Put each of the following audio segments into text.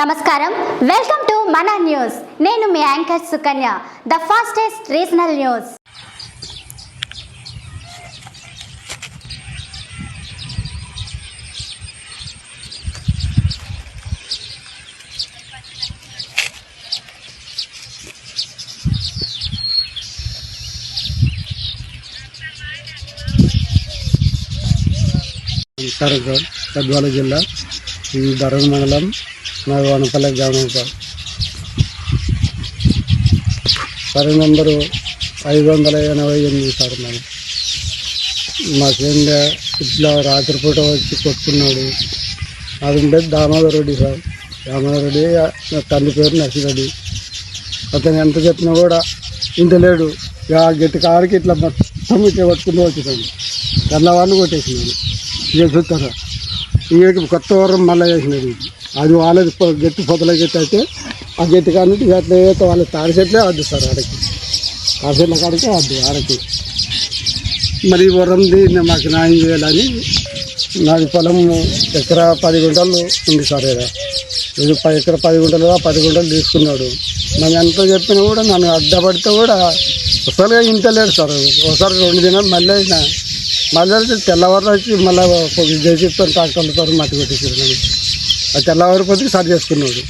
నమస్కారం. Welcome to మన news. నేను మీ anchor Sukanya. The fastest regional news. నమస్కారం గద్వాల జిల్లా ఈ ధరణ మండలం నాకు వనపల్లి గ్రామం సార్. సరే నెంబరు ఐదు వందల ఎనభై ఎనిమిది సార్ మా మాకేందా ఇట్లా రాత్రిపూట వచ్చి కొట్టుకున్నాడు అది ఉండేది దామోదర్ రెడ్డి సార్. దామోదర్ రెడ్డి నా తండ్రి పేరు నర్సిరెడ్డి. అతను ఎంత చెప్పినా కూడా ఇంత లేడు. ఇక ఆ గట్టి కాడికి ఇట్లా మొత్తం ఇట్లా పట్టుకుని వచ్చినాడు తెల్లవాళ్ళు కొట్టేసినాడు ఇక చూస్తారా? ఇక కొత్త వరం మళ్ళీ వేసినది అది వాళ్ళది గట్టి పొదల గట్టి అయితే ఆ గట్టి కానీ ఇక అట్లా ఏదో వాళ్ళ తాడి చెట్లే వద్దు సార్ ఆడకి. తాడి చెట్ల కాడికి వద్దు ఆడకి. మరి వరంది మాకు న్యాయం చేయాలని నాది పొలం ఎకరా పది గుంటలు ఉంది సార్ ఇక్కడ ఇది పది ఎకరా పది గుంటలు పది గుంటలు తీసుకున్నాడు. మనం ఎంత చెప్పినా కూడా నన్ను అడ్డపడితే కూడా అసలుగా ఇంత లేడు సార్. ఒకసారి రెండు దినాలు మళ్ళీ అయినా మళ్ళీ తెల్లవారు వచ్చి మళ్ళీ జేసీతో ట్రాక్టర్లతో మట్టి కొట్టేసారు ఆ తెల్లవారి పోతే సరి చేసుకున్నాడు.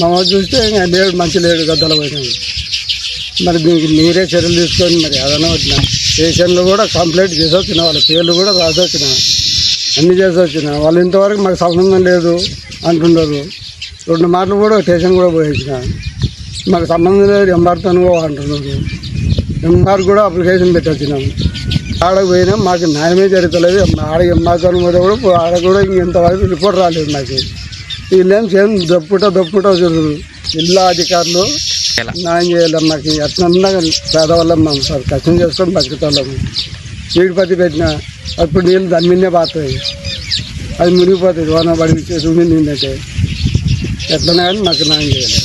మా చూస్తే ఇంకా లేడు మంచి లేడు గద్దలు పోయినాడు. మరి దీనికి మీరే చర్యలు తీసుకొని మరి ఏదైనా వచ్చిన స్టేషన్లో కూడా కంప్లైంట్ చేసి వచ్చిన వాళ్ళ పేర్లు కూడా రాసి వచ్చిన అన్ని చేసి వచ్చిన వాళ్ళు ఇంతవరకు మాకు సంబంధం లేదు అంటున్నారు రెండు మాటలు కూడా స్టేషన్ కూడా పోయించిన. మాకు సంబంధం లేదు ఎంఆర్తో అంటున్నారు ఎంఆర్ కూడా అప్లికేషన్ పెట్టొచ్చినాము ఆడకు పోయినా మాకు న్యాయమే జరుగుతలేదు. ఆడ ఎంఆర్తో కూడా కూడా ఆడ కూడా ఇంతవరకు రిపోర్ట్ రాలేదు మాకు. వీళ్ళేం చేయం దప్పుట దప్పుట జరుగుతుంది. జిల్లా అధికారులు న్యాయం చేయాలి మాకు ఎట్లన్నా పేదవాళ్ళం మేము. సార్ కష్టం చేసుకొని బతుకుతాము నీటి పత్తి పెట్టిన అప్పుడు నీళ్ళు దాని మీదే పాతాయి. అది మునిగిపోతుంది వాన పడి చూసి నీళ్ళైతే ఎట్లనే కానీ మాకు న్యాయం చేయాలి.